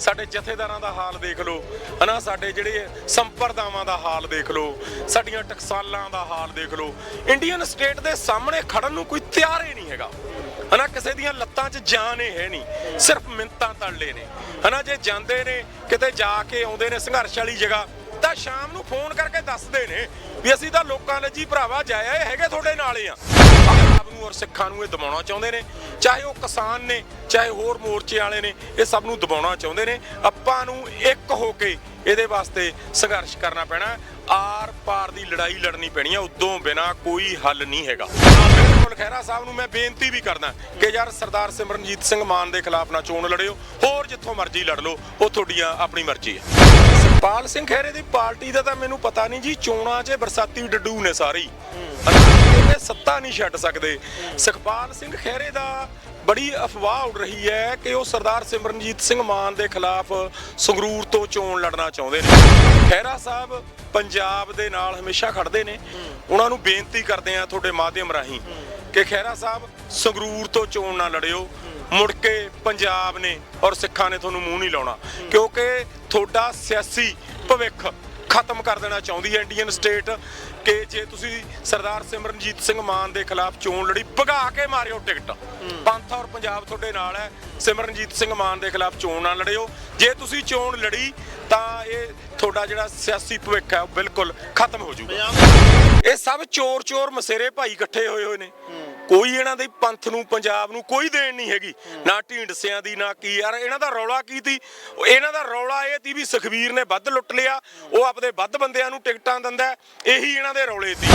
ਸਾਡੇ ਜਥੇਦਾਰਾਂ ਦਾ ਹਾਲ ਦੇਖ ਲਓ, ਹਨਾ? ਸਾਡੇ ਜਿਹੜੇ ਸੰਪਰਦਾਵਾਂ ਦਾ ਹਾਲ ਦੇਖ ਲਓ, ਸਾਡੀਆਂ ਟਕਸਾਲਾਂ ਦਾ ਹਾਲ ਦੇਖ ਲਓ। ਇੰਡੀਅਨ ਸਟੇਟ ਦੇ ਸਾਹਮਣੇ ਖੜਨ ਨੂੰ ਕੋਈ ਤਿਆਰ ਹੀ ਨਹੀਂ ਹੈਗਾ। ਹਨਾ? ਕਿਸੇ ਦੀਆਂ ਲੱਤਾਂ 'ਚ ਜਾਨ ਹੀ ਹੈ ਨਹੀਂ, ਸਿਰਫ ਮਿੰਤਾਂ ਤੜਲੇ ਨੇ। ਹਨਾ? ਜੇ ਜਾਂਦੇ ਨੇ, ਕਿਤੇ ਜਾ ਕੇ ਆਉਂਦੇ ਨੇ ਸੰਘਰਸ਼ ਵਾਲੀ ਜਗ੍ਹਾ, ਤਾਂ ਸ਼ਾਮ ਨੂੰ ਫੋਨ ਕਰਕੇ ਦੱਸਦੇ ਨੇ ਵੀ ਅਸੀਂ ਤਾਂ ਲੋਕਾਂ ਲਈ ਜੀ ਭਰਾਵਾ ਜਾਇਆ ਹੈਗੇ ਤੁਹਾਡੇ ਨਾਲ ਹੀ ਆ ਨੂੰ ਔਰ ਸਿੱਖਾਂ ਨੂੰ ਇਹ ਦਬਾਉਣਾ ਚਾਹੁੰਦੇ ਨੇ। ਚਾਹੇ ਉਹ ਕਿਸਾਨ ਨੇ, ਚਾਹੇ ਹੋਰ ਮੋਰਚੇ ਵਾਲੇ ਨੇ, ਇਹ ਸਭ ਨੂੰ ਦਬਾਉਣਾ ਚਾਹੁੰਦੇ ਨੇ। ਆਪਾਂ ਨੂੰ ਇੱਕ ਹੋ ਕੇ ਇਹਦੇ ਵਾਸਤੇ ਸੰਘਰਸ਼ ਕਰਨਾ ਪੈਣਾ। ਆਰ ਪਾਰ ਦੀ ਲੜਾਈ ਲੜਨੀ ਪੈਣੀ ਹੈ ਉਦੋਂ ਬਿਨਾ ਕੋਈ ਹੱਲ ਨਹੀਂ ਹੈਗਾ। ਬਿਲਕੁਲ ਖਹਿਰਾ ਸਾਹਿਬ ਨੂੰ ਮੈਂ ਬੇਨਤੀ ਵੀ ਕਰਦਾ ਕਿ ਯਾਰ ਸਰਦਾਰ ਸਿਮਰਨਜੀਤ ਸਿੰਘ ਮਾਨ ਦੇ ਖਿਲਾਫ ਨਾ ਚੋਣ ਲੜਿਓ। ਹੋਰ ਜਿੱਥੋਂ ਮਰਜ਼ੀ ਲੜ ਲਓ, ਉਹ ਤੁਹਾਡੀਆਂ ਆਪਣੀ ਮਰਜ਼ੀ ਹੈ ਸੁਖਪਾਲ ਸਿੰਘ ਖਹਿਰੇ ਦੀ ਪਾਰਟੀ ਦਾ ਤਾਂ ਮੈਨੂੰ ਪਤਾ ਨਹੀਂ ਜੀ, ਚੋਣਾਂ 'ਚ ਬਰਸਾਤੀ ਡੱਡੂ ਨੇ ਸਾਰੇ ਹੀ ਇਹ ਸੱਤਾ ਨਹੀਂ ਛੱਡ ਸਕਦੇ। ਸੁਖਪਾਲ ਸਿੰਘ ਖਹਿਰੇ ਦਾ ਬੜੀ ਅਫਵਾਹ ਉੱਡ ਰਹੀ ਹੈ ਕਿ ਉਹ ਸਰਦਾਰ ਸਿਮਰਨਜੀਤ ਸਿੰਘ ਮਾਨ ਦੇ ਖਿਲਾਫ ਸੰਗਰੂਰ ਤੋਂ ਚੋਣ ਲੜਨਾ ਚਾਹੁੰਦੇ ਨੇ। ਖਹਿਰਾ ਸਾਹਿਬ ਪੰਜਾਬ ਦੇ ਨਾਲ ਹਮੇਸ਼ਾ ਖੜਦੇ ਨੇ। ਉਹਨਾਂ ਨੂੰ ਬੇਨਤੀ ਕਰਦੇ ਆ ਤੁਹਾਡੇ ਮਾਧਿਅਮ ਰਾਹੀਂ ਕਿ ਖਹਿਰਾ ਸਾਹਿਬ ਸੰਗਰੂਰ ਤੋਂ ਚੋਣ ਨਾ ਲੜਿਓ। ਮੁੜ ਕੇ ਪੰਜਾਬ ਨੇ ਔਰ ਸਿੱਖਾਂ ਨੇ ਤੁਹਾਨੂੰ ਮੂੰਹ ਨਹੀਂ ਲਾਉਣਾ। ਕਿਉਂਕਿ ਤੁਹਾਡਾ ਸਿਆਸੀ ਭਵਿੱਖ ਖਤਮ ਕਰ ਦੇਣਾ ਚਾਹੁੰਦੀ ਹੈ ਇੰਡੀਅਨ ਸਟੇਟ ਕਿ ਜੇ ਤੁਸੀਂ ਸਰਦਾਰ ਸਿਮਰਨਜੀਤ ਸਿੰਘ ਮਾਨ ਦੇ ਖਿਲਾਫ ਚੋਣ ਲੜੀ ਭਗਾ ਕੇ ਮਾਰਿਓ ਟਿਕਟ। ਪੰਥ ਔਰ ਪੰਜਾਬ ਤੁਹਾਡੇ ਨਾਲ ਹੈ। ਸਿਮਰਨਜੀਤ ਸਿੰਘ ਮਾਨ ਦੇ ਖਿਲਾਫ ਚੋਣ ਨਾ ਲੜਿਓ। ਜੇ ਤੁਸੀਂ ਚੋਣ ਲੜੀ ਤਾਂ ਇਹ ਤੁਹਾਡਾ ਜਿਹੜਾ ਸਿਆਸੀ ਭਵਿੱਖ ਹੈ ਉਹ ਬਿਲਕੁਲ ਖਤਮ ਹੋ ਜਾਊਗਾ। ਇਹ ਸਭ ਚੋਰ ਚੋਰ ਮਸੇਰੇ ਭਾਈ ਇਕੱਠੇ ਹੋਏ ਹੋਏ ਨੇ। ਕੋਈ ਇਹਨਾਂ ਦੇ ਪੰਥ ਨੂੰ, ਪੰਜਾਬ ਨੂੰ ਕੋਈ ਦੇਣ ਨਹੀਂ ਹੈਗੀ। ਨਾ ਢੀਂਡਸਿਆਂ ਦੀ, ਨਾ ਕੀ ਯਾਰ, ਇਹਨਾਂ ਦਾ ਰੌਲਾ ਕੀ ਤੀ ਇਹਨਾਂ ਦਾ ਰੌਲਾ ਇਹ ਤੀ ਵੀ ਸੁਖਵੀਰ ਨੇ ਵੱਧ ਲੁੱਟ ਲਿਆ। ਉਹ ਆਪਦੇ ਵੱਧ ਬੰਦਿਆਂ ਨੂੰ ਟਿਕਟਾਂ ਦਿੰਦਾ ਇਹੀ ਇਹਨਾਂ ਦੇ ਰੌਲੇ ਸੀ।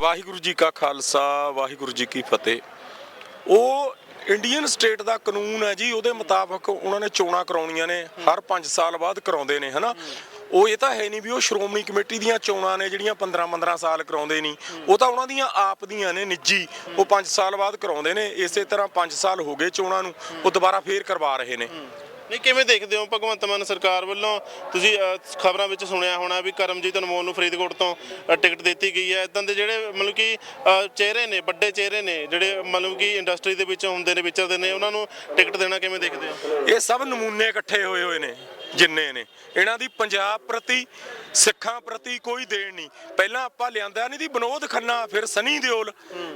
ਵਾਹਿਗੁਰੂ ਜੀ ਕਾ ਖਾਲਸਾ, ਵਾਹਿਗੁਰੂ ਜੀ ਕੀ ਫਤਿਹ। ਉਹ ਇੰਡੀਅਨ ਸਟੇਟ ਦਾ ਕਾਨੂੰਨ ਹੈ ਜੀ, ਉਹਦੇ ਮੁਤਾਬਕ ਉਹਨਾਂ ਨੇ ਚੋਣਾਂ ਕਰਾਉਣੀਆਂ ਨੇ। ਹਰ 5 ਸਾਲ ਬਾਅਦ ਕਰਾਉਂਦੇ ਨੇ, ਹਨਾ? ਉਹ ਇਹ ਤਾਂ ਹੈ ਨਹੀਂ ਵੀ ਉਹ ਸ਼੍ਰੋਮਣੀ ਕਮੇਟੀ ਦੀਆਂ ਚੋਣਾਂ ਨੇ ਜਿਹੜੀਆਂ 15 15 ਸਾਲ ਕਰਾਉਂਦੇ ਨਹੀਂ। ਉਹ ਤਾਂ ਉਹਨਾਂ ਦੀਆਂ ਆਪ ਦੀਆਂ ਨੇ ਨਿੱਜੀ। ਉਹ 5 ਸਾਲ ਬਾਅਦ ਕਰਾਉਂਦੇ ਨੇ। ਇਸੇ ਤਰ੍ਹਾਂ 5 ਸਾਲ ਹੋ ਗਏ ਚੋਣਾਂ ਨੂੰ। ਉਹ ਦੁਬਾਰਾ ਫੇਰ ਕਰਵਾ ਰਹੇ ਨੇ। ਨਹੀਂ ਕਿਵੇਂ ਦੇਖਦੇ ਹੋ ਭਗਵੰਤ ਮਾਨ ਸਰਕਾਰ ਵੱਲੋਂ? ਤੁਸੀਂ ਖਬਰਾਂ ਵਿੱਚ ਸੁਣਿਆ ਹੋਣਾ ਵੀ ਕਰਮਜੀਤ ਅਨਮੋਲ ਨੂੰ ਫਰੀਦਕੋਟ ਤੋਂ ਟਿਕਟ ਦਿੱਤੀ ਗਈ ਹੈ। ਇਦਾਂ ਦੇ ਜਿਹੜੇ ਮਤਲਬ ਕਿ ਚਿਹਰੇ ਨੇ ਵੱਡੇ ਚਿਹਰੇ ਨੇ ਜਿਹੜੇ ਮਤਲਬ ਕਿ ਇੰਡਸਟਰੀ ਦੇ ਵਿੱਚ ਹੁੰਦੇ ਨੇ ਵਿਚਰਦੇ ਨੇ ਉਹਨਾਂ ਨੂੰ ਟਿਕਟ ਦੇਣਾ ਕਿਵੇਂ ਦੇਖਦੇ ਹੋ? ਇਹ ਸਭ ਨਮੂਨੇ ਇਕੱਠੇ ਹੋਏ ਹੋਏ ਨੇ। ਜਿੰਨੇ ਨੇ। ਇਹਨਾਂ ਦੀ ਪੰਜਾਬ ਪ੍ਰਤੀ, ਸਿੱਖਾਂ ਪ੍ਰਤੀ ਕੋਈ ਦੇਣ ਨਹੀਂ। ਪਹਿਲਾਂ ਆਪਾਂ ਲਿਆਂਦਾ ਨਹੀਂ ਦੀ ਵਿਨੋਦ ਖੰਨਾ, ਫਿਰ ਸਨੀ ਦਿਓਲ।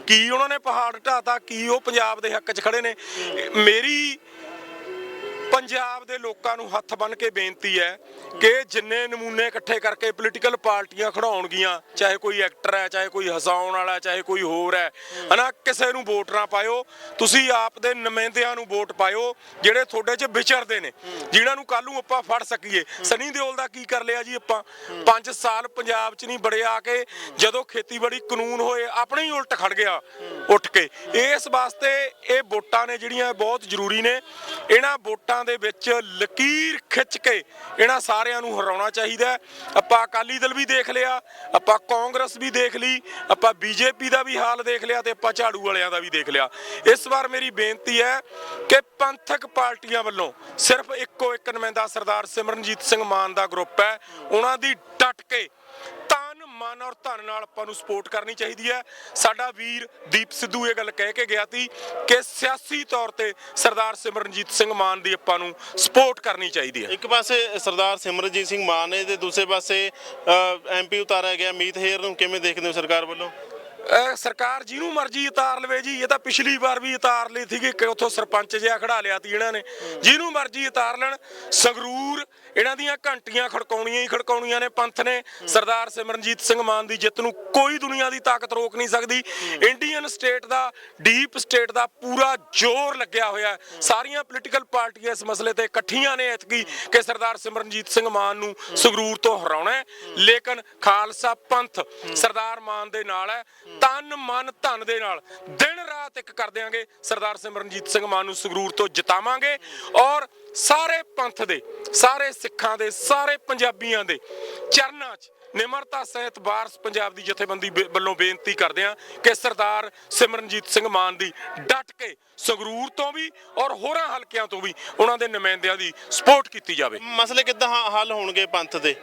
ਕੀ ਉਹਨਾਂ ਨੇ ਪਹਾੜ ਢਾਤਾ ਕੀ ਉਹ ਪੰਜਾਬ ਦੇ ਹੱਕ 'ਚ ਖੜੇ ਨੇ। ਮੇਰੀ ਪੰਜਾਬ ਦੇ ਲੋਕਾਂ ਨੂੰ ਹੱਥ ਬੰਨ ਕੇ ਬੇਨਤੀ ਹੈ ਕਿ ਜਿੰਨੇ ਨਮੂਨੇ ਇਕੱਠੇ ਕਰਕੇ ਪੋਲੀਟੀਕਲ ਪਾਰਟੀਆਂ ਖੜਾਉਣਗੀਆਂ, ਚਾਹੇ ਕੋਈ ਐਕਟਰ ਹੈ, ਚਾਹੇ ਕੋਈ ਹਸਾਉਣ ਵਾਲਾ ਚਾਹੇ ਕੋਈ ਹੋਰ ਹੈ, ਹਨਾ, ਕਿਸੇ ਨੂੰ ਵੋਟ ਨਾ ਪਾਇਓ, ਤੁਸੀਂ ਆਪ ਦੇ ਨੁਮਾਇੰਦਿਆਂ ਨੂੰ ਵੋਟ ਪਾਇਓ, ਜਿਹੜੇ ਤੁਹਾਡੇ 'ਚ ਵਿਚਰਦੇ ਨੇ, ਜਿਨ੍ਹਾਂ ਨੂੰ ਕੱਲ ਨੂੰ ਆਪਾਂ ਫੜ ਸਕੀਏ। ਸਨੀ ਦਿਓਲ ਦਾ ਕੀ ਕਰ ਲਿਆ ਜੀ ਆਪਾਂ? 5 ਸਾਲ ਪੰਜਾਬ 'ਚ ਨਹੀਂ ਬੜਿਆ ਕੇ, ਜਦੋਂ ਖੇਤੀਬਾੜੀ ਕਾਨੂੰਨ ਹੋਏ, ਆਪਣੇ ਹੀ ਉਲਟ ਖੜ ਗਿਆ, ਉੱਠ ਕੇ। ਇਸ ਵਾਸਤੇ ਇਹ ਵੋਟਾਂ ਨੇ ਜਿਹੜੀਆਂ, ਬਹੁਤ ਜ਼ਰੂਰੀ ਨੇ। ਇਹਨਾਂ ਵੋਟਾਂ ਦੇ ਵਿੱਚ ਲਕੀਰ ਖਿੱਚ ਕੇ ਇਹਨਾਂ ਸਾਰਿਆਂ ਨੂੰ ਹਰਾਉਣਾ ਚਾਹੀਦਾ ਆਪਾਂ ਅਕਾਲੀ ਦਲ ਵੀ ਦੇਖ ਲਿਆ, ਆਪਾਂ ਕਾਂਗਰਸ ਵੀ ਦੇਖ ਲਈ, ਆਪਾਂ ਬੀਜੇਪੀ ਦਾ ਵੀ ਹਾਲ ਦੇਖ ਲਿਆ ਤੇ ਆਪਾਂ ਝਾੜੂ ਵਾਲਿਆਂ ਦਾ ਵੀ ਦੇਖ ਲਿਆ। ਇਸ ਵਾਰ ਮੇਰੀ ਬੇਨਤੀ ਹੈ ਕਿ ਪੰਥਕ ਪਾਰਟੀਆਂ ਵੱਲੋਂ ਸਿਰਫ ਇੱਕੋ ਇੱਕ ਨੁਮਾਇੰਦਾ ਸਰਦਾਰ ਸਿਮਰਨਜੀਤ ਸਿੰਘ ਮਾਨ ਦਾ ਗਰੁੱਪ ਹੈ, ਉਹਨਾਂ ਦੀ ਡਟ ਕੇ ਮਨ ਔਰ ਧਨ ਨਾਲ ਆਪਾਂ ਨੂੰ ਸਪੋਰਟ ਕਰਨੀ ਚਾਹੀਦੀ ਹੈ। ਸਾਡਾ ਵੀਰ ਦੀਪ ਸਿੱਧੂ ਇਹ ਗੱਲ ਕਹਿ ਕੇ ਗਿਆ ਸੀ ਕਿ ਸਿਆਸੀ ਤੌਰ ਤੇ ਸਰਦਾਰ ਸਿਮਰਨਜੀਤ ਸਿੰਘ ਮਾਨ ਦੀ ਆਪਾਂ ਨੂੰ ਸਪੋਰਟ ਕਰਨੀ ਚਾਹੀਦੀ ਹੈ। ਇੱਕ ਪਾਸੇ ਸਰਦਾਰ ਸਿਮਰਨਜੀਤ ਸਿੰਘ ਮਾਨ ਨੇ ਤੇ ਦੂਸਰੇ ਪਾਸੇ ਐਮਪੀ ਉਤਾਰਿਆ ਗਿਆ। ਮੀਤ ਹੇਰ ਨੂੰ ਕਿਵੇਂ ਦੇਖਦੇ ਹੋ ਸਰਕਾਰ ਵੱਲੋਂ? ਸਰਕਾਰ ਜਿਹਨੂੰ ਮਰਜ਼ੀ ਉਤਾਰ ਲਵੇ ਜੀ, ਇਹ ਤਾਂ ਪਿਛਲੀ ਵਾਰ ਵੀ ਉਤਾਰ ਲਈ ਸੀਗੀ ਕਿ ਉੱਥੋਂ ਸਰਪੰਚ ਜਿਹਾ ਖੜਾ ਲਿਆ ਤੀ ਇਹਨਾਂ ਨੇ। ਜਿਹਨੂੰ ਮਰਜ਼ੀ ਉਤਾਰ ਲੈਣ, ਸੰਗਰੂਰ ਇਹਨਾਂ ਦੀਆਂ ਘੰਟੀਆਂ ਖੜਕਾਉਣੀਆਂ ਹੀ ਖੜਕਾਉਣੀਆਂ ਨੇ, ਪੰਥ ਨੇ। ਸਰਦਾਰ ਸਿਮਰਨਜੀਤ ਸਿੰਘ ਮਾਨ ਦੀ ਜਿੱਤ ਨੂੰ ਕੋਈ ਦੁਨੀਆ ਦੀ ਤਾਕਤ ਰੋਕ ਨਹੀਂ ਸਕਦੀ। ਇੰਡੀਅਨ ਸਟੇਟ ਦਾ, ਡੀਪ ਸਟੇਟ ਦਾ ਪੂਰਾ ਜ਼ੋਰ ਲੱਗਿਆ ਹੋਇਆ ਸਾਰੀਆਂ ਪੋਲੀਟੀਕਲ ਪਾਰਟੀਆਂ ਇਸ ਮਸਲੇ ਤੇ ਇਕੱਠੀਆਂ ਨੇ ਐਤਕੀ ਕਿ ਸਰਦਾਰ ਸਿਮਰਨਜੀਤ ਸਿੰਘ ਮਾਨ ਨੂੰ ਸੰਗਰੂਰ ਤੋਂ ਹਰਾਉਣਾ ਹੈ। ਲੇਕਿਨ ਖਾਲਸਾ ਪੰਥ ਸਰਦਾਰ ਮਾਨ ਦੇ ਨਾਲ ਹੈ। ਤਨ ਮਨ ਧਨ ਦੇ ਨਾਲ। ਦਿਨ ਰਾਤ ਇੱਕ ਕਰ ਦਿਆਂਗੇ। ਸਰਦਾਰ ਸਿਮਰਨਜੀਤ ਸਿੰਘ ਮਾਨ ਨੂੰ ਸੰਗਰੂਰ ਤੋਂ ਜਿਤਾਵਾਂਗੇ। ਔਰ ਸਾਰੇ ਪੰਥ ਦੇ ਸਾਰੇ ਸਿੱਖਾਂ ਦੇ ਸਾਰੇ ਪੰਜਾਬੀਆਂ ਦੇ ਚਰਨਾਂ 'ਚ ਨਿਮਰਤਾ ਸਹਿਤ ਵਾਰਸ ਪੰਜਾਬ ਦੀ ਜਥੇਬੰਦੀ ਵੱਲੋਂ ਬੇਨਤੀ ਕਰਦੇ ਹਾਂ ਕਿ ਸਰਦਾਰ ਸਿਮਰਨਜੀਤ ਸਿੰਘ ਮਾਨ ਦੀ ਡਟ ਕੇ ਸੰਗਰੂਰ ਤੋਂ ਵੀ ਔਰ ਹੋਰਾਂ ਹਲਕਿਆਂ ਤੋਂ ਵੀ ਉਹਨਾਂ ਦੇ ਨੁਮਾਇੰਦਿਆਂ ਦੀ ਸਪੋਰਟ ਕੀਤੀ ਜਾਵੇ। ਮਸਲੇ ਕਿੱਦਾਂ ਹੱਲ ਹੋਣਗੇ ਪੰਥ ਦੇ?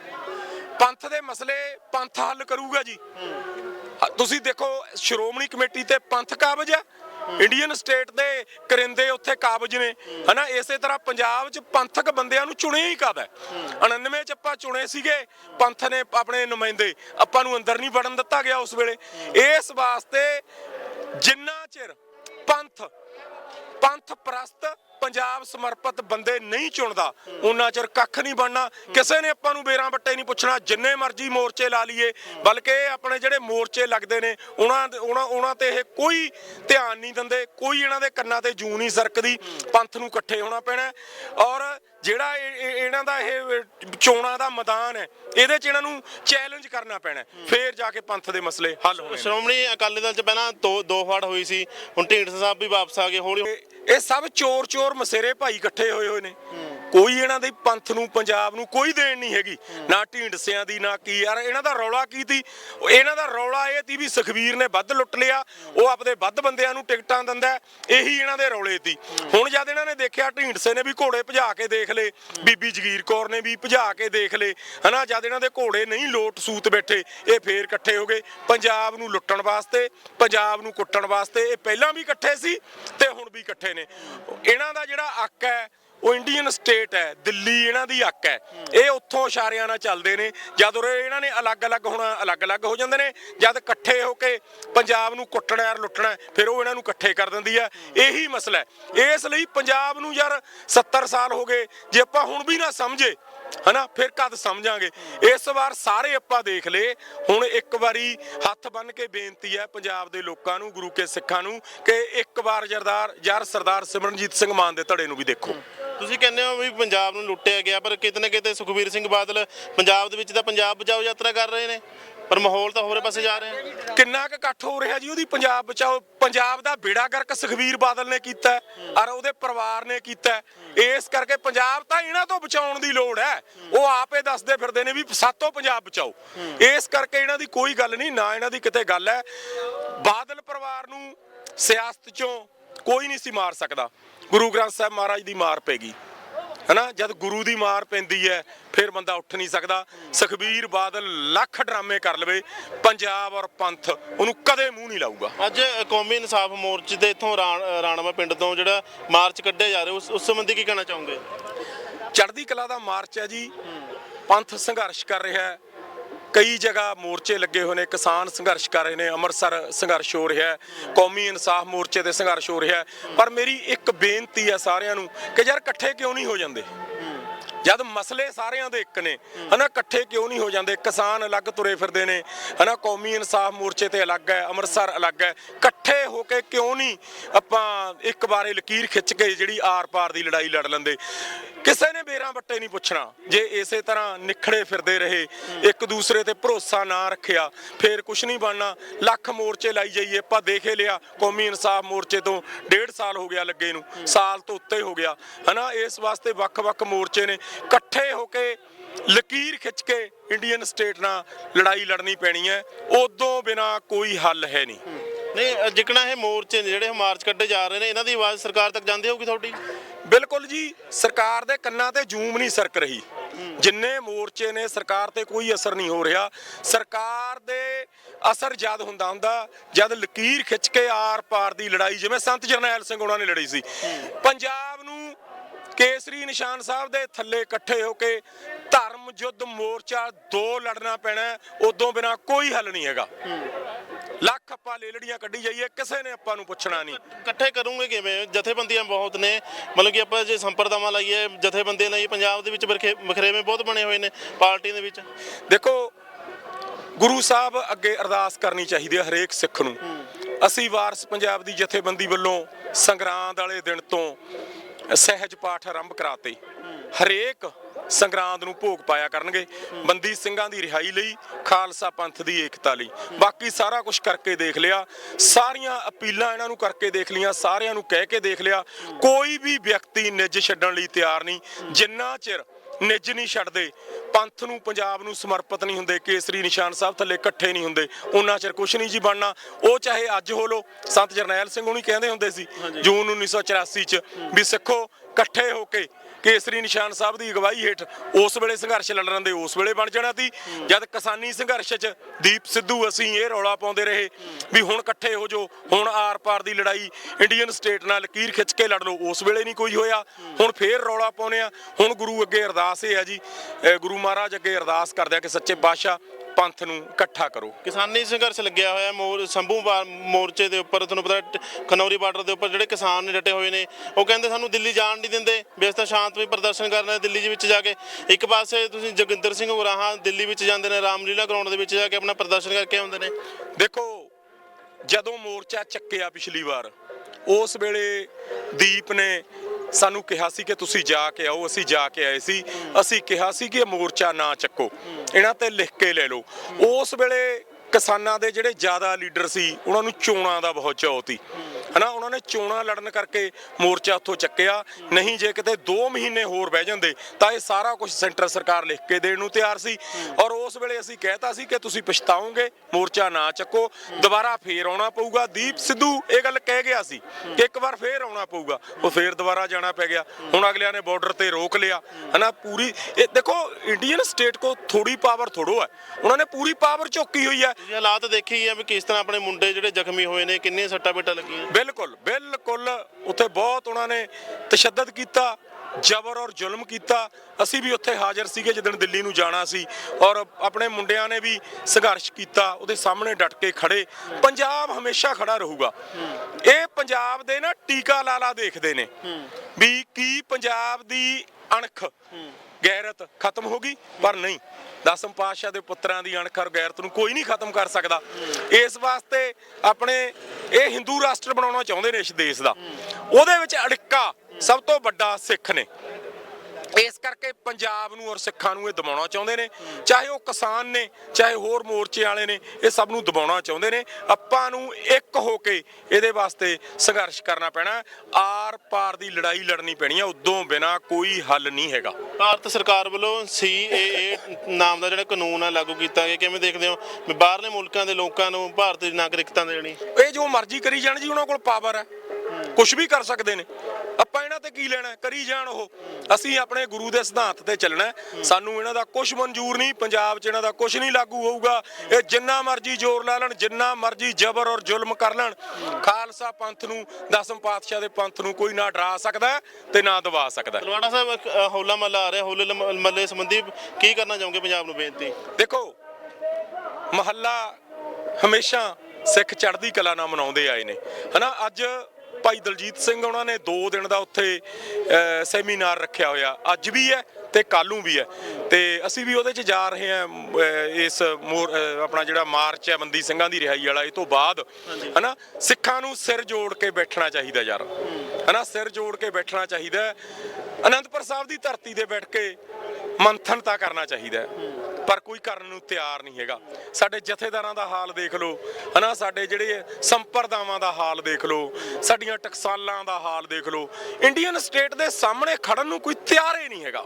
ਪੰਥ ਦੇ ਮਸਲੇ ਪੰਥ ਹੱਲ ਕਰੂਗਾ ਜੀ। ਤੁਸੀਂ ਦੇਖੋ, ਸ਼੍ਰੋਮਣੀ ਕਮੇਟੀ ਤੇ ਪੰਥ ਕਾਬਜ ਹੈ ਇੰਡੀਅਨ ਸਟੇਟ ਦੇ ਕਰਿੰਦੇ ਉੱਥੇ ਕਾਬਜ ਨੇ। ਹਨਾ, ਇਸੇ ਤਰ੍ਹਾਂ ਪੰਜਾਬ 'ਚ ਪੰਥਕ ਬੰਦਿਆਂ ਨੂੰ ਚੁਣਿਆ ਹੀ ਕਾਦਾ 99 'ਚ ਆਪਾਂ ਚੁਣੇ ਸੀਗੇ, ਪੰਥ ਨੇ ਆਪਣੇ ਨੁਮਾਇੰਦੇ। ਆਪਾਂ ਨੂੰ ਅੰਦਰ ਨਹੀਂ ਵੜਨ ਦਿੱਤਾ ਗਿਆ ਉਸ ਵੇਲੇ। ਇਸ ਵਾਸਤੇ ਜਿੰਨਾ ਚਿਰ ਪੰਥ ਪੰਥ ਪ੍ਰਸਤ ਪੰਜਾਬ ਸਮਰਪਿਤ ਬੰਦੇ ਨਹੀਂ ਚੁਣਦਾ। ਉਹਨਾਂ ਚਿਰ ਕੱਖ ਨਹੀਂ ਬਣਨਾ। ਕਿਸੇ ਨੇ ਆਪਾਂ ਨੂੰ ਬੇਰਾਂ ਬੱਟੇ ਨਹੀਂ ਪੁੱਛਣਾ। ਜਿੰਨੇ ਮਰਜ਼ੀ ਮੋਰਚੇ ਲਾ ਲਈਏ। ਬਲਕਿ ਆਪਣੇ ਜਿਹੜੇ ਮੋਰਚੇ ਲੱਗਦੇ ਨੇ, ਉਹਨਾਂ ਉਹਨਾਂ ਉਹਨਾਂ ਤੇ ਇਹ ਕੋਈ ਧਿਆਨ ਨਹੀਂ ਦਿੰਦੇ। ਕੋਈ ਇਹਨਾਂ ਦੇ ਕੰਨਾਂ ਤੇ ਜੂ ਨਹੀਂ ਸਰਕਦੀ। ਪੰਥ ਨੂੰ ਇਕੱਠੇ ਹੋਣਾ ਪੈਣਾ। ਔਰ ਜਿਹੜਾ ਇਹ- ਇਹ- ਇਹਨਾਂ ਦਾ ਇਹ ਚੋਣਾਂ ਦਾ ਮੈਦਾਨ ਹੈ ਇਹਦੇ 'ਚ ਇਹਨਾਂ ਨੂੰ ਚੈਲੰਜ ਕਰਨਾ ਪੈਣਾ। ਫੇਰ ਜਾ ਕੇ ਪੰਥ ਦੇ ਮਸਲੇ ਹੱਲ ਹੋਣੇ ਨੇ। ਸ਼੍ਰੋਮਣੀ ਅਕਾਲੀ ਦਲ ਚ ਪਹਿਲਾਂ ਦੋ ਦੋ ਫੜ ਹੋਈ ਸੀ ਹੁਣ ਢੀਂਡਸਾ ਸਾਹਿਬ ਵੀ ਵਾਪਸ ਆ ਗਏ ਹੌਲੀ ਇਹ ਸਭ ਚੋਰ ਚੋਰ ਮਸੇਰੇ ਭਾਈ ਇਕੱਠੇ ਹੋਏ ਹੋਏ ਨੇ ਕੋਈ ਇਹਨਾਂ ਦੇ ਪੰਥ ਨੂੰ ਪੰਜਾਬ ਨੂੰ ਕੋਈ ਦੇਣ ਨਹੀਂ ਹੈਗੀ। ਨਾ ਢੀਂਡਸਿਆਂ ਦੀ ਨਾ ਕੀ ਯਾਰ ਇਹਨਾਂ ਦਾ ਰੌਲਾ ਕੀ ਤੀ ਇਹਨਾਂ ਦਾ ਰੌਲਾ ਇਹ ਤੀ ਵੀ ਸੁਖਵੀਰ ਨੇ ਵੱਧ ਲੁੱਟ ਲਿਆ। ਉਹ ਆਪਦੇ ਵੱਧ ਬੰਦਿਆਂ ਨੂੰ ਟਿਕਟਾਂ ਦਿੰਦਾ। ਇਹੀ ਇਹਨਾਂ ਦੇ ਰੌਲੇ ਤੀ ਹੁਣ ਜਦ ਇਹਨਾਂ ਨੇ ਦੇਖਿਆ ਢੀਂਡਸੇ ਨੇ ਵੀ ਘੋੜੇ ਭਜਾ ਕੇ ਦੇਖ ਲਏ ਬੀਬੀ ਜਗੀਰ ਕੌਰ ਨੇ ਵੀ ਭਜਾ ਕੇ ਦੇਖ ਲਏ ਹਨਾ? ਜਦ ਇਹਨਾਂ ਦੇ ਘੋੜੇ ਨਹੀਂ ਲੋਟ ਸੂਤ ਬੈਠੇ ਇਹ ਫੇਰ ਇਕੱਠੇ ਹੋ ਗਏ। ਪੰਜਾਬ ਨੂੰ ਲੁੱਟਣ ਵਾਸਤੇ ਪੰਜਾਬ ਨੂੰ ਕੁੱਟਣ ਵਾਸਤੇ ਇਹ ਪਹਿਲਾਂ ਵੀ ਇਕੱਠੇ ਸੀ ਤੇ ਹੁਣ ਵੀ ਇਕੱਠੇ ਨੇ। ਇਹਨਾਂ ਦਾ ਜਿਹੜਾ ਅੱਕ ਹੈ ਉਹ ਇੰਡੀਅਨ ਸਟੇਟ ਹੈ, ਦਿੱਲੀ ਇਹਨਾਂ ਦੀ ਹੱਕ ਹੈ। ਇਹ ਉੱਥੋਂ ਇਸ਼ਾਰਿਆਂ ਨਾਲ ਚੱਲਦੇ ਨੇ, ਜਦ ਉਰੇ ਇਹਨਾਂ ਨੇ ਅਲੱਗ-ਅਲੱਗ ਹੋਣਾ ਅਲੱਗ-ਅਲੱਗ ਹੋ ਜਾਂਦੇ ਨੇ, ਜਦ ਇਕੱਠੇ ਹੋ ਕੇ ਪੰਜਾਬ ਨੂੰ ਕੁੱਟਣਾ ਯਾਰ ਲੁੱਟਣਾ ਫਿਰ ਉਹ ਇਹਨਾਂ ਨੂੰ ਇਕੱਠੇ ਕਰ ਦਿੰਦੀ ਹੈ। ਇਹੀ ਮਸਲਾ ਹੈ। ਇਸ ਲਈ ਪੰਜਾਬ ਨੂੰ ਯਾਰ 70 ਸਾਲ ਹੋ ਗਏ, ਜੇ ਆਪਾਂ ਹੁਣ ਵੀ ਨਾ ਸਮਝੇ, ਹਨਾ, ਫਿਰ ਕਦ ਸਮਝਾਂਗੇ? ਇਸ ਵਾਰ ਸਾਰੇ ਆਪਾਂ ਦੇਖ ਲਏ, ਹੁਣ ਇੱਕ ਵਾਰੀ ਹੱਥ ਬੰਨ ਕੇ ਬੇਨਤੀ ਹੈ ਪੰਜਾਬ ਦੇ ਲੋਕਾਂ ਨੂੰ, ਗੁਰੂ ਕੇ ਸਿੱਖਾਂ ਨੂੰ, ਕਿ ਇੱਕ ਵਾਰ ਜਰਦਾਰ ਯਾਰ ਸਰਦਾਰ ਸਿਮਰਨਜੀਤ ਸਿੰਘ ਮਾਨ ਦੇ ਧੜੇ ਨੂੰ ਵੀ ਦੇਖੋ। ਤੁਸੀਂ ਕਹਿੰਦੇ ਹੋ ਵੀ ਪੰਜਾਬ ਨੂੰ ਲੁੱਟਿਆ ਗਿਆ, ਪਰ ਕਿਤੇ ਨਾ ਕਿਤੇ ਸੁਖਬੀਰ ਸਿੰਘ ਬਾਦਲ ਪੰਜਾਬ ਦੇ ਵਿੱਚ ਤਾਂ ਪੰਜਾਬ ਬਚਾਓ ਯਾਤਰਾ ਕਰ ਰਹੇ ਨੇ, ਪਰ ਮਾਹੌਲ ਤਾਂ ਹੋਰੇ ਪਾਸੇ ਜਾ ਰਿਹਾ ਕਿੰਨਾ ਕੁ ਇਕੱਠ ਹੋ ਰਿਹਾ ਜੀ ਉਹਦੀ ਪੰਜਾਬ ਬਚਾਓ, ਪੰਜਾਬ ਦਾ ਬੇੜਾ ਗਰਕ ਸੁਖਵੀਰ ਬਾਦਲ ਨੇ ਕੀਤਾ ਔਰ ਉਹਦੇ ਪਰਿਵਾਰ ਨੇ ਕੀਤਾ ਇਸ ਕਰਕੇ ਪੰਜਾਬ ਤਾਂ ਇਹਨਾਂ ਤੋਂ ਬਚਾਉਣ ਦੀ ਲੋੜ ਹੈ, ਉਹ ਆਪੇ ਦੱਸਦੇ ਫਿਰਦੇ ਨੇ ਵੀ ਸਾਤੋਂ ਪੰਜਾਬ ਬਚਾਓ। ਇਸ ਕਰਕੇ ਇਹਨਾਂ ਦੀ ਕੋਈ ਗੱਲ ਨਹੀਂ, ਨਾ ਇਹਨਾਂ ਦੀ ਕਿਤੇ ਗੱਲ ਹੈ। ਬਾਦਲ ਪਰਿਵਾਰ ਨੂੰ ਸਿਆਸਤ ਚੋਂ ਕੋਈ ਨਹੀਂ ਸੀ ਮਾਰ ਸਕਦਾ। ਗੁਰੂ ਗ੍ਰੰਥ ਸਾਹਿਬ ਮਹਾਰਾਜ ਦੀ ਮਾਰ ਪੈਗੀ ਹਨਾ? ਜਦ ਗੁਰੂ ਦੀ ਮਾਰ ਪੈਂਦੀ ਹੈ ਫਿਰ ਬੰਦਾ ਉੱਠ ਨਹੀਂ ਸਕਦਾ। ਸੁਖਬੀਰ ਬਾਦਲ ਲੱਖ ਡਰਾਮੇ ਕਰ ਲਵੇ ਪੰਜਾਬ ਔਰ ਪੰਥ ਉਹਨੂੰ ਕਦੇ ਮੂੰਹ ਨਹੀਂ ਲਾਊਗਾ। ਅੱਜ ਕੌਮੀ ਇਨਸਾਫ ਮੋਰਚੇ ਦੇ ਇਥੋਂ ਰਾਣਵਾ ਪਿੰਡ ਤੋਂ ਜਿਹੜਾ ਮਾਰਚ ਕੱਢਿਆ ਜਾ ਰਿਹਾ ਉਸ ਉਸ ਸੰਬੰਧੀ ਕੀ ਕਹਿਣਾ ਚਾਹੋਗੇ? ਚੜ੍ਹਦੀ ਕਲਾ ਦਾ ਮਾਰਚ ਹੈ ਜੀ। ਪੰਥ ਸੰਘਰਸ਼ ਕਰ ਰਿਹਾ ਹੈ। ਕਈ ਜਗ੍ਹਾ ਮੋਰਚੇ ਲੱਗੇ ਹੋਏ ਨੇ, ਕਿਸਾਨ ਸੰਘਰਸ਼ ਕਰ ਰਹੇ ਨੇ, ਅੰਮ੍ਰਿਤਸਰ ਸੰਘਰਸ਼ ਹੋ ਰਿਹਾ ਹੈ, ਕੌਮੀ ਇਨਸਾਫ ਮੋਰਚੇ ਤੇ ਸੰਘਰਸ਼ ਹੋ ਰਿਹਾ ਹੈ। ਪਰ ਮੇਰੀ ਇੱਕ ਬੇਨਤੀ ਹੈ ਸਾਰਿਆਂ ਨੂੰ ਕਿ ਯਾਰ ਇਕੱਠੇ ਕਿਉਂ ਨਹੀਂ ਹੋ ਜਾਂਦੇ? ਜਦ ਮਸਲੇ ਸਾਰਿਆਂ ਦੇ ਇੱਕ ਨੇ, ਹਨਾ, ਇਕੱਠੇ ਕਿਉਂ ਨਹੀਂ ਹੋ ਜਾਂਦੇ? ਕਿਸਾਨ ਅਲੱਗ ਤੁਰੇ ਫਿਰਦੇ ਨੇ, ਹਨਾ, ਕੌਮੀ ਇਨਸਾਫ ਮੋਰਚੇ ਤੇ ਅਲੱਗ ਹੈ, ਅੰਮ੍ਰਿਤਸਰ ਅਲੱਗ ਹੈ। ਇਕੱਠੇ ਹੋ ਕੇ ਕਿਉਂ ਨਹੀਂ ਆਪਾਂ ਇੱਕ ਵਾਰੇ ਲਕੀਰ ਖਿੱਚ ਕੇ ਜਿਹੜੀ ਆਰ-ਪਾਰ ਦੀ ਲੜਾਈ ਲੜ ਲੈਂਦੇ? ਕਿਸੇ ਨੇ ਬੇਰਾਂ ਬੱਟੇ ਨਹੀਂ ਪੁੱਛਣਾ। ਜੇ ਇਸੇ ਤਰ੍ਹਾਂ ਨਿਖੜੇ ਫਿਰਦੇ ਰਹੇ, ਇੱਕ ਦੂਸਰੇ ਤੇ ਭਰੋਸਾ ਨਾ ਰੱਖਿਆ, ਫੇਰ ਕੁਝ ਨਹੀਂ ਬਣਨਾ। ਲੱਖ ਮੋਰਚੇ ਲਾਈ ਜਾਈਏ, ਆਪਾਂ ਦੇਖੇ ਲਿਆ, ਕੌਮੀ ਇਨਸਾਫ ਮੋਰਚੇ ਤੋਂ ਡੇਢ ਸਾਲ ਹੋ ਗਿਆ ਲੱਗੇ ਨੂੰ, ਸਾਲ ਤੋਂ ਉੱਤੇ ਹੋ ਗਿਆ। ਹਨਾ, ਇਸ ਵਾਸਤੇ ਵੱਖ-ਵੱਖ ਮੋਰਚੇ ਨੇ। ਇਕੱਠੇ ਹੋ ਕੇ ਲਕੀਰ ਖਿੱਚ ਕੇ ਇੰਡੀਅਨ ਸਟੇਟ ਨਾਲ ਲੜਾਈ ਲੜਨੀ ਪੈਣੀ ਹੈ। ਉਦੋਂ ਬਿਨਾ ਕੋਈ ਹੱਲ ਹੈ ਨਹੀਂ। ਨਹੀਂ ਜਿਕਣਾ ਇਹ ਮੋਰਚੇ ਨੇ ਜਿਹੜੇ ਮਾਰਚ ਕੱਢੇ ਜਾ ਰਹੇ ਨੇ ਇਹਨਾਂ ਦੀ ਆਵਾਜ਼ ਸਰਕਾਰ ਤੱਕ ਜਾਂਦੀ ਹੋਊਗੀ ਤੁਹਾਡੀ? ਬਿਲਕੁਲ ਜੀ ਸਰਕਾਰ ਦੇ ਕੰਨਾਂ ਤੇ ਜੂਮ ਨਹੀਂ ਸਰਕ ਰਹੀ। ਜਿੰਨੇ ਮੋਰਚੇ ਨੇ ਸਰਕਾਰ ਤੇ ਕੋਈ ਅਸਰ ਨਹੀਂ ਹੋ ਰਿਹਾ। ਸਰਕਾਰ ਦੇ ਅਸਰ ਜਦ ਹੁੰਦਾ ਹੁੰਦਾ ਜਦ ਲਕੀਰ ਖਿੱਚ ਕੇ ਆਰ ਪਾਰ ਦੀ ਲੜਾਈ ਜਿਵੇਂ ਸੰਤ ਜਰਨੈਲ ਸਿੰਘ ਉਹਨਾਂ ਨੇ ਲੜੀ ਸੀ। ਪੰਜਾਬ ਨੂੰ ਕੇਸਰੀ ਨਿਸ਼ਾਨ ਸਾਹਿਬ ਦੇ ਥੱਲੇ ਇਕੱਠੇ ਹੋ ਕੇ ਧਰਮ ਯੁੱਧ ਮੋਰਚਾ ਦੋ ਲੜਨਾ ਪੈਣਾ ਉਦੋਂ ਬਿਨਾ ਕੋਈ ਹੱਲ ਨਹੀਂ ਹੈਗਾ। ਲੱਖ ਆਪਾਂ ਲੇਲੜੀਆਂ ਕੱਢੀ ਜਾਈਏ ਕਿਸੇ ਨੇ ਆਪਾਂ ਨੂੰ ਪੁੱਛਣਾ ਨਹੀਂ। ਇਕੱਠੇ ਕਰੂਗੇ ਕਿਵੇਂ? ਜਥੇਬੰਦੀਆਂ ਬਹੁਤ ਨੇ। ਮਤਲਬ ਕਿ ਆਪਾਂ ਜੇ ਸੰਪਰਦਾਵਾਂ ਲਾਈਏ ਜਥੇਬੰਦੀਆਂ ਲਈ ਪੰਜਾਬ ਦੇ ਵਿੱਚ ਵਖਰੇਵੇਂ ਬਹੁਤ ਬਣੇ ਹੋਏ ਨੇ ਪਾਰਟੀ ਦੇ ਵਿੱਚ। ਦੇਖੋ ਗੁਰੂ ਸਾਹਿਬ ਅੱਗੇ ਅਰਦਾਸ ਕਰਨੀ ਚਾਹੀਦੀ ਹੈ ਹਰੇਕ ਸਿੱਖ ਨੂੰ। ਅਸੀਂ ਵਾਰਸ ਪੰਜਾਬ ਦੀ ਜਥੇਬੰਦੀ ਵੱਲੋਂ ਸੰਗਰਾਂਦ ਵਾਲੇ ਦਿਨ ਤੋਂ ਸਹਿਜ ਪਾਠ ਆਰੰਭ ਕਰਾਤੇ। ਹਰੇਕ ਸੰਗਰਾਂਦ ਨੂੰ ਭੋਗ ਪਾਇਆ ਕਰਨਗੇ। ਬੰਦੀ ਸਿੰਘਾਂ ਦੀ ਰਿਹਾਈ ਲਈ, ਖਾਲਸਾ ਪੰਥ ਦੀ ਏਕਤਾ ਲਈ। ਬਾਕੀ ਸਾਰਾ ਕੁਝ ਕਰਕੇ ਦੇਖ ਲਿਆ। ਸਾਰੀਆਂ ਅਪੀਲਾਂ ਇਹਨਾਂ ਨੂੰ ਕਰਕੇ ਦੇਖ ਲੀਆਂ ਸਾਰਿਆਂ ਨੂੰ ਕਹਿ ਕੇ ਦੇਖ ਲਿਆ। ਕੋਈ ਵੀ ਵਿਅਕਤੀ ਨਿੱਜ ਛੱਡਣ ਲਈ ਤਿਆਰ ਨਹੀਂ। ਜਿੰਨਾ ਚਿਰ ਨਿੱਜ ਨਹੀਂ ਛੱਡਦੇ ਪੰਥ ਨੂੰ ਪੰਜਾਬ ਨੂੰ ਸਮਰਪਿਤ ਨਹੀਂ ਹੁੰਦੇ ਕੇਸਰੀ ਨਿਸ਼ਾਨ ਸਾਹਿਬ ਥੱਲੇ ਇਕੱਠੇ ਨਹੀਂ ਹੁੰਦੇ। ਉਹਨਾਂ ਚਿਰ ਕੁਝ ਨਹੀਂ ਜੀ ਬਣਨਾ। ਉਹ ਚਾਹੇ ਅੱਜ ਹੋ ਲੋ ਸੰਤ ਜਰਨੈਲ ਸਿੰਘ ਉਹਨੀ ਕਹਿੰਦੇ ਹੁੰਦੇ ਸੀ ਜੂਨ 1984 ਚ ਵੀ ਸਿੱਖੋ ਇਕੱਠੇ ਹੋ ਕੇ ਕੇਸਰੀ ਨਿਸ਼ਾਨ ਸਾਹਿਬ ਦੀ ਅਗਵਾਈ ਹੇਠ ਉਸ ਵੇਲੇ ਸੰਘਰਸ਼ ਲੜਨ ਦੇ ਉਸ ਵੇਲੇ ਬਣ ਜਾਣਾ ਸੀ। ਜਦ ਕਿਸਾਨੀ ਸੰਘਰਸ਼ 'ਚ ਦੀਪ ਸਿੱਧੂ ਅਸੀਂ ਇਹ ਰੌਲਾ ਪਾਉਂਦੇ ਰਹੇ ਵੀ ਹੁਣ ਇਕੱਠੇ ਹੋ ਜੋ ਹੁਣ ਆਰ-ਪਾਰ ਦੀ ਲੜਾਈ, ਇੰਡੀਅਨ ਸਟੇਟ ਨਾਲ ਲਕੀਰ ਖਿੱਚ ਕੇ ਲੜ ਲਓ, ਉਸ ਵੇਲੇ ਨਹੀਂ ਕੋਈ ਹੋਇਆ। ਹੁਣ ਫੇਰ ਰੌਲਾ ਪਾਉਨੇ ਆ ਹੁਣ ਗੁਰੂ ਅੱਗੇ ਅਰਦਾਸ ਇਹ ਹੈ ਜੀ ਗੁਰੂ ਮਹਾਰਾਜ ਅੱਗੇ ਅਰਦਾਸ ਕਰਦੇ ਆ ਕਿ ਸੱਚੇ ਪਾਤਸ਼ਾਹ ਪੰਥ ਨੂੰ ਇਕੱਠਾ ਕਰੋ। ਕਿਸਾਨੀ ਸੰਘਰਸ਼ ਲੱਗਿਆ ਹੋਇਆ ਮੋਰ ਸੰਭੂ ਮੋਰਚੇ ਦੇ ਉੱਪਰ ਤੁਹਾਨੂੰ ਪਤਾ ਖਨੌਰੀ ਬਾਰਡਰ ਦੇ ਉੱਪਰ ਜਿਹੜੇ ਕਿਸਾਨ ਨੇ ਡਟੇ ਹੋਏ ਨੇ ਉਹ ਕਹਿੰਦੇ ਸਾਨੂੰ ਦਿੱਲੀ ਜਾਣ ਨਹੀਂ ਦਿੰਦੇ। ਵੀ ਅਸੀਂ ਤਾਂ ਸ਼ਾਂਤਮਈ ਪ੍ਰਦਰਸ਼ਨ ਕਰਨਾ ਦਿੱਲੀ ਦੇ ਵਿੱਚ ਜਾ ਕੇ। ਇੱਕ ਪਾਸੇ ਤੁਸੀਂ ਜੋਗਿੰਦਰ ਸਿੰਘ ਉਰਾਹਾਂ ਦਿੱਲੀ ਵਿੱਚ ਜਾਂਦੇ ਨੇ ਰਾਮਲੀਲਾ ਗਰਾਊਂਡ ਦੇ ਵਿੱਚ ਜਾ ਕੇ ਆਪਣਾ ਪ੍ਰਦਰਸ਼ਨ ਕਰਕੇ ਆਉਂਦੇ ਨੇ। ਦੇਖੋ ਜਦੋਂ ਮੋਰਚਾ ਚੱਕਿਆ ਪਿਛਲੀ ਵਾਰ ਉਸ ਵੇਲੇ ਦੀਪ ਨੇ ਸਾਨੂੰ ਕਿਹਾ ਸੀ ਕਿ ਤੁਸੀਂ ਜਾ ਕੇ ਆਓ, ਅਸੀਂ ਜਾ ਕੇ ਆਏ ਸੀ। ਅਸੀਂ ਕਿਹਾ ਸੀ ਕਿ ਇਹ ਮੋਰਚਾ ਨਾ ਚੱਕੋ। ਇਹਨਾਂ ਤੇ ਲਿਖ ਕੇ ਲੈ ਲਓ। ਉਸ ਵੇਲੇ ਕਿਸਾਨਾਂ ਦੇ ਜਿਹੜੇ ਜ਼ਿਆਦਾ ਲੀਡਰ ਸੀ, ਉਹਨਾਂ ਨੂੰ ਚੋਣਾਂ ਦਾ ਬਹੁਤ ਚਾਅ ਸੀ। ਹਨਾ, ਉਹਨਾਂ ਨੇ ਚੋਣਾਂ ਲੜਨ ਕਰਕੇ ਮੋਰਚਾ ਉੱਥੋਂ ਚੱਕਿਆ। ਨਹੀਂ ਜੇ ਕਿਤੇ 2 ਮਹੀਨੇ ਹੋਰ ਬਹਿ ਜਾਂਦੇ, ਤਾਂ ਇਹ ਸਾਰਾ ਕੁਝ ਸੈਂਟਰ ਸਰਕਾਰ ਲਿਖ ਕੇ ਦੇਣ ਨੂੰ ਤਿਆਰ ਸੀ। ਔਰ ਉਸ ਵੇਲੇ ਅਸੀਂ ਕਹਿਤਾ ਸੀ ਕਿ ਤੁਸੀਂ ਪਛਤਾਓਗੇ, ਮੋਰਚਾ ਨਾ ਚੱਕੋ, ਦੁਬਾਰਾ ਫੇਰ ਆਉਣਾ ਪਊਗਾ। ਦੀਪ ਸਿੱਧੂ ਇਹ ਗੱਲ ਕਹਿ ਗਿਆ ਸੀ ਕਿ ਇੱਕ ਵਾਰ ਫੇਰ ਆਉਣਾ ਪਊਗਾ, ਉਹ ਫੇਰ ਦੁਬਾਰਾ ਜਾਣਾ ਪੈ ਗਿਆ। ਹੁਣ ਅਗਲਿਆਂ ਨੇ ਬਾਰਡਰ ਤੇ ਰੋਕ ਲਿਆ। ਹਨਾ, ਪੂਰੀ ਇਹ ਦੇਖੋ ਇੰਡੀਅਨ ਸਟੇਟ ਕੋ ਥੋੜੀ ਪਾਵਰ ਥੋੜੋ ਹੈ। ਉਹਨਾਂ ਨੇ ਪੂਰੀ ਪਾਵਰ ਝੋਕੀ ਹੋਈ ਹੈ। ਹਾਲਾਤ ਦੇਖੀ ਹੈ ਵੀ ਕਿਸ ਤਰ੍ਹਾਂ ਆਪਣੇ ਮੁੰਡੇ ਜਿਹੜੇ ਜ਼ਖਮੀ ਹੋਏ ਨੇ ਕਿੰਨੇ ਸੱਟਾਂ ਪੇਟਾਂ ਲੱਗੀਆਂ? ਬਿਲਕੁਲ ਬਿਲਕੁਲ ਉੱਥੇ ਬਹੁਤ ਉਹਨਾਂ ਨੇ ਤਸ਼ੱਦਦ ਕੀਤਾ ਜ਼ਬਰ ਔਰ ਜ਼ੁਲਮ ਕੀਤਾ। ਅਸੀਂ ਵੀ ਉੱਥੇ ਹਾਜ਼ਰ ਸੀਗੇ ਜਦੋਂ ਦਿੱਲੀ ਨੂੰ ਜਾਣਾ ਸੀ ਔਰ ਆਪਣੇ ਮੁੰਡਿਆਂ ਨੇ ਵੀ ਸੰਘਰਸ਼ ਕੀਤਾ ਉਹਦੇ ਸਾਹਮਣੇ ਡਟ ਕੇ ਖੜੇ ਪੰਜਾਬ ਹਮੇਸ਼ਾ ਖੜਾ ਰਹੂਗਾ। ਇਹ ਪੰਜਾਬ ਦੇ ਨਾ ਟੀਕਾ ਲਾਲਾ ਦੇਖਦੇ ਨੇ ਵੀ ਕੀ ਪੰਜਾਬ ਦੀ ਅਣਖ ਗੈਰਤ ਖਤਮ ਹੋ ਗਈ, ਪਰ ਨਹੀਂ। ਦਸਮ ਪਾਤਸ਼ਾਹ ਦੇ ਪੁੱਤਰਾਂ ਦੀ ਅਣਖਰ ਗੈਰਤ ਨੂੰ ਕੋਈ ਨਹੀਂ ਖਤਮ ਕਰ ਸਕਦਾ। ਇਸ ਵਾਸਤੇ ਆਪਣੇ ਇਹ ਹਿੰਦੂ ਰਾਸ਼ਟਰ ਬਣਾਉਣਾ ਚਾਹੁੰਦੇ ਨੇ ਇਸ ਦੇਸ਼ ਦਾ। ਉਹਦੇ ਵਿੱਚ ਅੜਿੱਕਾ ਸਭ ਤੋਂ ਵੱਡਾ ਸਿੱਖ ਨੇ। ਇਸ ਕਰਕੇ ਪੰਜਾਬ ਨੂੰ ਔਰ ਸਿੱਖਾਂ ਨੂੰ ਇਹ ਦਬਾਉਣਾ ਚਾਹੁੰਦੇ ਨੇ ਚਾਹੇ ਉਹ ਕਿਸਾਨ ਨੇ ਚਾਹੇ ਹੋਰ ਮੋਰਚੇ ਵਾਲੇ ਨੇ ਇਹ ਸਭ ਨੂੰ ਦਬਾਉਣਾ ਚਾਹੁੰਦੇ ਨੇ। ਆਪਾਂ ਨੂੰ ਇੱਕ ਹੋ ਕੇ ਇਹਦੇ ਵਾਸਤੇ ਸੰਘਰਸ਼ ਕਰਨਾ ਪੈਣਾ ਆਰ ਪਾਰ ਦੀ ਲੜਾਈ ਲੜਨੀ ਪੈਣੀ ਹੈ ਉਦੋਂ ਬਿਨਾ ਕੋਈ ਹੱਲ ਨਹੀਂ ਹੈਗਾ। ਭਾਰਤ ਸਰਕਾਰ ਵੱਲੋਂ CAA ਨਾਮ ਦਾ ਜਿਹੜਾ ਕਾਨੂੰਨ ਆ ਲਾਗੂ ਕੀਤਾ ਗਿਆ ਕਿਵੇਂ ਦੇਖਦੇ ਹੋ? ਬਾਹਰਲੇ ਮੁਲਕਾਂ ਦੇ ਲੋਕਾਂ ਨੂੰ ਭਾਰਤ ਦੀ ਨਾਗਰਿਕਤਾ ਦੇਣੀ ਇਹ ਜੋ ਮਰਜ਼ੀ ਕਰੀ ਜਾਣ ਜੀ ਉਹਨਾਂ ਕੋਲ ਪਾਵਰ ਹੈ ਕੁਝ ਵੀ ਕਰ ਸਕਦੇ ਨੇ। ਆਪਾਂ ਇਹਨਾਂ ਤੇ ਕੀ ਲੈਣਾ? ਕਰੀ ਜਾਣ ਉਹ। ਅਸੀਂ ਆਪਣੇ ਗੁਰੂ ਦੇ ਸਿਧਾਂਤ ਤੇ ਚੱਲਣਾ। ਸਾਨੂੰ ਇਹਨਾਂ ਦਾ ਕੁਝ ਮਨਜ਼ੂਰ ਨਹੀਂ। ਪੰਜਾਬ 'ਚ ਇਹਨਾਂ ਦਾ ਕੁਝ ਨਹੀਂ ਲਾਗੂ ਹੋਊਗਾ। ਇਹ ਜਿੰਨਾ ਮਰਜ਼ੀ ਜ਼ੋਰ ਲਾ ਲੈਣ ਜਿੰਨਾ ਮਰਜ਼ੀ ਜ਼ਬਰ ਔਰ ਜ਼ੁਲਮ ਕਰ ਲੈਣ। ਖਾਲਸਾ ਪੰਥ ਨੂੰ ਦਸਮ ਪਾਤਸ਼ਾਹ ਦੇ ਪੰਥ ਨੂੰ ਕੋਈ ਨਾ ਡਰਾ ਸਕਦਾ ਤੇ ਨਾ ਦਬਾ ਸਕਦਾ। ਤਲਵਾੜਾ ਸਾਹਿਬ ਹੋਲਾ ਮਹੱਲਾ ਆ ਰਿਹਾ। ਹੋਲੇ ਮਹੱਲੇ ਸੰਬੰਧੀ ਕੀ ਕਰਨਾ ਚਾਹੋਗੇ ਪੰਜਾਬ ਨੂੰ ਬੇਨਤੀ? ਦੇਖੋ ਮਹੱਲਾ ਹਮੇਸ਼ਾ ਸਿੱਖ ਚੜ੍ਹਦੀ ਕਲਾ ਨਾਲ ਮਨਾਉਂਦੇ ਆਏ ਨੇ। ਹਨਾ ਅੱਜ ਭਾਈ ਦਲਜੀਤ ਸਿੰਘ ਉਹਨਾਂ ਨੇ 2 ਦਿਨ ਦਾ ਉੱਥੇ ਸੈਮੀਨਾਰ ਰੱਖਿਆ ਹੋਇਆ। ਅੱਜ ਵੀ ਹੈ ਤੇ ਕੱਲ੍ਹ ਨੂੰ ਵੀ ਹੈ। ਤੇ ਅਸੀਂ ਵੀ ਉਹਦੇ 'ਚ ਜਾ ਰਹੇ ਹਾਂ ਇਸ ਆਪਣਾ ਜਿਹੜਾ ਮਾਰਚ ਹੈ ਬੰਦੀ ਸਿੰਘਾਂ ਦੀ ਰਿਹਾਈ ਵਾਲਾ ਇਹ ਤੋਂ ਬਾਅਦ ਹਨਾ? ਸਿੱਖਾਂ ਨੂੰ ਸਿਰ ਜੋੜ ਕੇ ਬੈਠਣਾ ਚਾਹੀਦਾ ਯਾਰ। ਹਨਾ? ਸਿਰ ਜੋੜ ਕੇ ਬੈਠਣਾ ਚਾਹੀਦਾ। ਅਨੰਦਪੁਰ ਸਾਹਿਬ ਦੀ ਧਰਤੀ ਤੇ ਬੈਠ ਕੇ ਮੰਥਨ ਤਾਂ ਕਰਨਾ ਚਾਹੀਦਾ। ਪਰ ਕੋਈ ਕਰਨ ਨੂੰ ਤਿਆਰ ਨਹੀਂ ਹੈਗਾ। ਸਾਡੇ ਜਥੇਦਾਰਾਂ ਦਾ ਹਾਲ ਦੇਖ ਲਓ। ਹਨਾ, ਸਾਡੇ ਜਿਹੜੇ ਸੰਪਰਦਾਵਾਂ ਦਾ ਹਾਲ ਦੇਖ ਲਓ, ਸਾਡੀਆਂ ਟਕਸਾਲਾਂ ਦਾ ਹਾਲ ਦੇਖ ਲਓ। ਇੰਡੀਅਨ ਸਟੇਟ ਦੇ ਸਾਹਮਣੇ ਖੜਨ ਨੂੰ ਕੋਈ ਤਿਆਰ ਹੀ ਨਹੀਂ ਹੈਗਾ।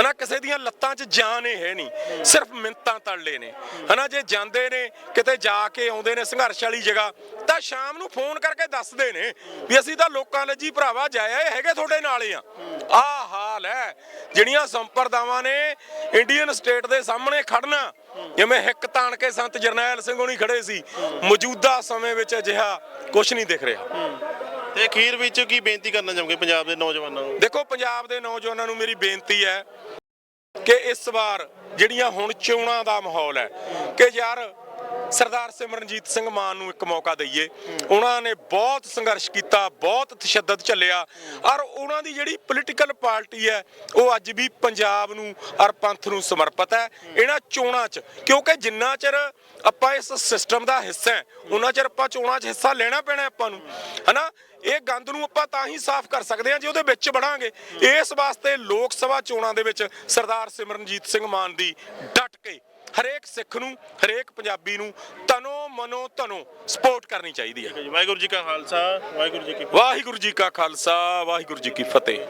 ਹਨਾ, ਕਿਸੇ ਦੀਆਂ ਲੱਤਾਂ 'ਚ ਜਾਨ ਹੀ ਹੈ ਨਹੀਂ। ਸਿਰਫ ਮਿੰਤਾਂ ਤੜਲੇ ਨੇ। ਹਨਾ, ਜੇ ਜਾਂਦੇ ਨੇ, ਕਿਤੇ ਜਾ ਕੇ ਆਉਂਦੇ ਨੇ ਸੰਘਰਸ਼ ਵਾਲੀ ਜਗ੍ਹਾ, ਤਾਂ ਸ਼ਾਮ ਨੂੰ ਫੋਨ ਕਰਕੇ ਦੱਸਦੇ ਨੇ ਵੀ ਅਸੀਂ ਤਾਂ ਲੋਕਾਂ ਲਈ ਜੀ ਭਰਾਵਾ ਜਾਇਆ ਹੈਗੇ ਤੁਹਾਡੇ ਨਾਲ ਹੀ ਆ। ਆਹ ਹਾਲ ਹੈ। ਜਿਹੜੀਆਂ ਸੰਪਰਦਾਵਾਂ ਨੇ ਇੰਡੀਅਨ ਸਟੇਟ ਦੇ ਸਾਹਮਣੇ ਖੜਨਾ ਜਿਵੇਂ ਹਿੱਕ ਤਾਣ ਕੇ ਸੰਤ ਜਰਨੈਲ ਸਿੰਘ ਹੋਣੀ ਖੜੇ ਸੀ ਮੌਜੂਦਾ ਸਮੇਂ ਵਿੱਚ ਅਜਿਹਾ ਕੁਝ ਨਹੀਂ ਦਿਖ ਰਿਹਾ। ਤੇ ਅਖੀਰ ਵਿੱਚ ਕੀ ਬੇਨਤੀ ਕਰਨਾ ਚਾਹੋਗੇ ਪੰਜਾਬ ਦੇ ਨੌਜਵਾਨਾਂ ਨੂੰ? ਦੇਖੋ ਪੰਜਾਬ ਦੇ ਨੌਜਵਾਨਾਂ ਨੂੰ ਮੇਰੀ ਬੇਨਤੀ ਹੈ ਕਿ ਇਸ ਵਾਰ ਜਿਹੜੀਆਂ ਹੁਣ ਚੋਣਾਂ ਦਾ ਮਾਹੌਲ ਹੈ ਕਿ ਯਾਰ ਸਰਦਾਰ ਸਿਮਰਨਜੀਤ ਸਿੰਘ ਮਾਨ ਨੂੰ ਇੱਕ ਮੌਕਾ ਦਈਏ। ਉਹਨਾਂ ਨੇ ਬਹੁਤ ਸੰਘਰਸ਼ ਕੀਤਾ, ਬਹੁਤ ਤਸ਼ੱਦਦ ਚੱਲਿਆ ਔਰ ਉਹਨਾਂ ਦੀ ਜਿਹੜੀ ਪੋਲੀਟੀਕਲ ਪਾਰਟੀ ਹੈ, ਉਹ ਅੱਜ ਵੀ ਪੰਜਾਬ ਨੂੰ ਔਰ ਪੰਥ ਨੂੰ ਸਮਰਪਿਤ ਹੈ। ਇਹਨਾਂ ਚੋਣਾਂ 'ਚ, ਕਿਉਂਕਿ ਜਿੰਨਾ ਚਿਰ ਆਪਾਂ ਇਸ ਸਿਸਟਮ ਦਾ ਹਿੱਸਾ ਹੈ, ਉਹਨਾਂ ਚਿਰ ਆਪਾਂ ਚੋਣਾਂ 'ਚ ਹਿੱਸਾ ਲੈਣਾ ਪੈਣਾ ਆਪਾਂ ਨੂੰ। ਹਨਾ? ਇਹ ਗੰਦ ਨੂੰ ਆਪਾਂ ਤਾਂ ਹੀ ਸਾਫ਼ ਕਰ ਸਕਦੇ ਹਾਂ ਜੇ ਉਹਦੇ ਵਿੱਚ ਵੜਾਂਗੇ। ਇਸ ਵਾਸਤੇ ਲੋਕ ਸਭਾ ਚੋਣਾਂ ਦੇ ਵਿੱਚ ਸਰਦਾਰ ਸਿਮਰਨਜੀਤ ਸਿੰਘ ਮਾਨ ਦੀ ਡਟ ਕੇ ਹਰੇਕ ਸਿੱਖ ਨੂੰ ਹਰੇਕ ਪੰਜਾਬੀ ਨੂੰ ਤਨੋ ਮਨੋ ਧਨੋ ਸਪੋਰਟ ਕਰਨੀ ਚਾਹੀਦੀ ਹੈ। ਵਾਹਿਗੁਰੂ ਜੀ ਕਾ ਖਾਲਸਾ ਵਾਹਿਗੁਰੂ ਜੀ ਕੀ ਫਤਿਹ। ਵਾਹਿਗੁਰੂ ਜੀ ਕਾ ਖਾਲਸਾ ਵਾਹਿਗੁਰੂ ਜੀ ਕੀ ਫਤਿਹ।